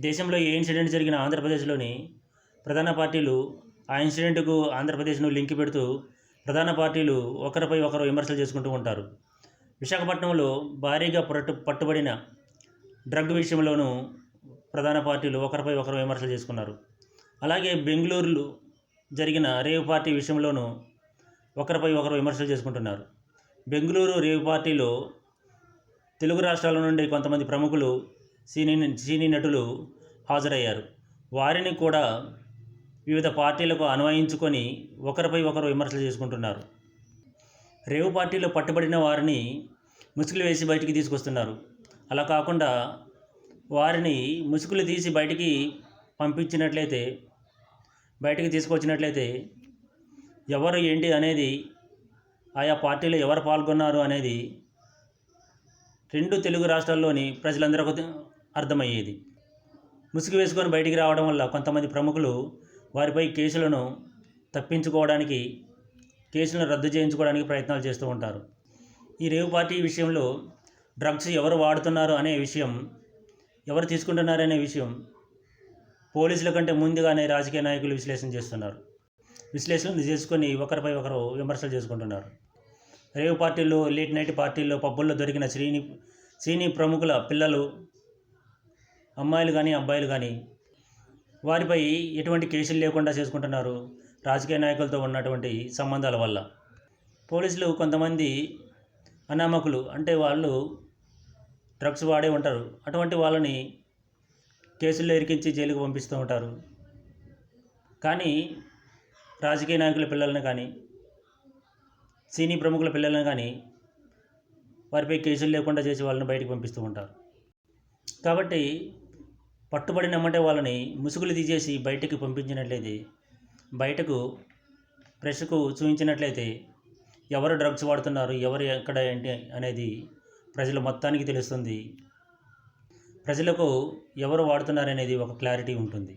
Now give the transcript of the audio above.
దేశంలో ఏ ఇన్సిడెంట్ జరిగిన ఆంధ్రప్రదేశ్లోని ప్రధాన పార్టీలు ఆ ఇన్సిడెంట్కు ఆంధ్రప్రదేశ్ను లింక్ పెడుతూ ప్రధాన పార్టీలు ఒకరిపై ఒకరు విమర్శలు చేసుకుంటూ ఉంటారు. విశాఖపట్నంలో భారీగా పట్టు పట్టుబడిన డ్రగ్ విషయంలోనూ ప్రధాన పార్టీలు ఒకరిపై ఒకరు విమర్శలు చేసుకున్నారు. అలాగే బెంగళూరులో జరిగిన రేవ్ పార్టీ విషయంలోనూ ఒకరిపై ఒకరు విమర్శలు చేసుకుంటున్నారు. బెంగళూరు రేవ్ పార్టీలో తెలుగు రాష్ట్రాల నుండి కొంతమంది ప్రముఖులు సినీ సినీ నటులు హాజరయ్యారు. వారిని కూడా వివిధ పార్టీలకు అన్వయించుకొని ఒకరిపై ఒకరు విమర్శలు చేసుకుంటున్నారు. రేవు పార్టీలో పట్టుబడిన వారిని ముసుగులు వేసి బయటికి తీసుకొస్తున్నారు. అలా కాకుండా వారిని ముసుగులు తీసి బయటికి పంపించినట్లయితే బయటికి తీసుకొచ్చినట్లయితే ఎవరు ఏంటి అనేది ఆయా పార్టీలో ఎవరు పాల్గొన్నారు అనేది రెండు తెలుగు రాష్ట్రాల్లోని ప్రజలందరూ అర్థమయ్యేది. ముసుగు వేసుకొని బయటికి రావడం వల్ల కొంతమంది ప్రముఖులు వారిపై కేసులను తప్పించుకోవడానికి కేసులను రద్దు చేయించుకోవడానికి ప్రయత్నాలు చేస్తూ ఉంటారు. ఈ రేవు పార్టీ విషయంలో డ్రగ్స్ ఎవరు వాడుతున్నారు అనే విషయం ఎవరు తీసుకుంటున్నారనే విషయం పోలీసుల కంటే ముందుగానే రాజకీయ నాయకులు విశ్లేషణ చేస్తున్నారు. విశ్లేషణ చేసుకొని ఒకరిపై ఒకరు విమర్శలు చేసుకుంటున్నారు. రేవు పార్టీల్లో లేట్ నైట్ పార్టీల్లో పబ్బుల్లో దొరికిన శ్రీని శ్రీని ప్రముఖుల పిల్లలు అమ్మాయిలు కానీ అబ్బాయిలు కానీ వారిపై ఎటువంటి కేసులు లేకుండా చేసుకుంటున్నారు రాజకీయ నాయకులతో ఉన్నటువంటి సంబంధాల వల్ల. పోలీసులు కొంతమంది అనామకులు అంటే వాళ్ళు డ్రగ్స్ వాడే ఉంటారు. అటువంటి వాళ్ళని కేసుల్లో ఇరికించి జైలుకు పంపిస్తూ ఉంటారు. కానీ రాజకీయ నాయకుల పిల్లల్ని కానీ సినీ ప్రముఖుల పిల్లలను కానీ వారిపై కేసులు లేకుండా చేసి వాళ్ళని బయటకు పంపిస్తూ ఉంటారు. కాబట్టి పట్టుబడినమ్మంటే వాళ్ళని ముసుగులు తీసేసి బయటకు పంపించినట్లయితే బయటకు ప్రెస్కు చూపించినట్లయితే ఎవరు డ్రగ్స్ వాడుతున్నారు ఎవరు ఎక్కడ ఏంటి అనేది ప్రజలు మొత్తానికి తెలుస్తుంది. ప్రజలకు ఎవరు వాడుతున్నారనేది ఒక క్లారిటీ ఉంటుంది.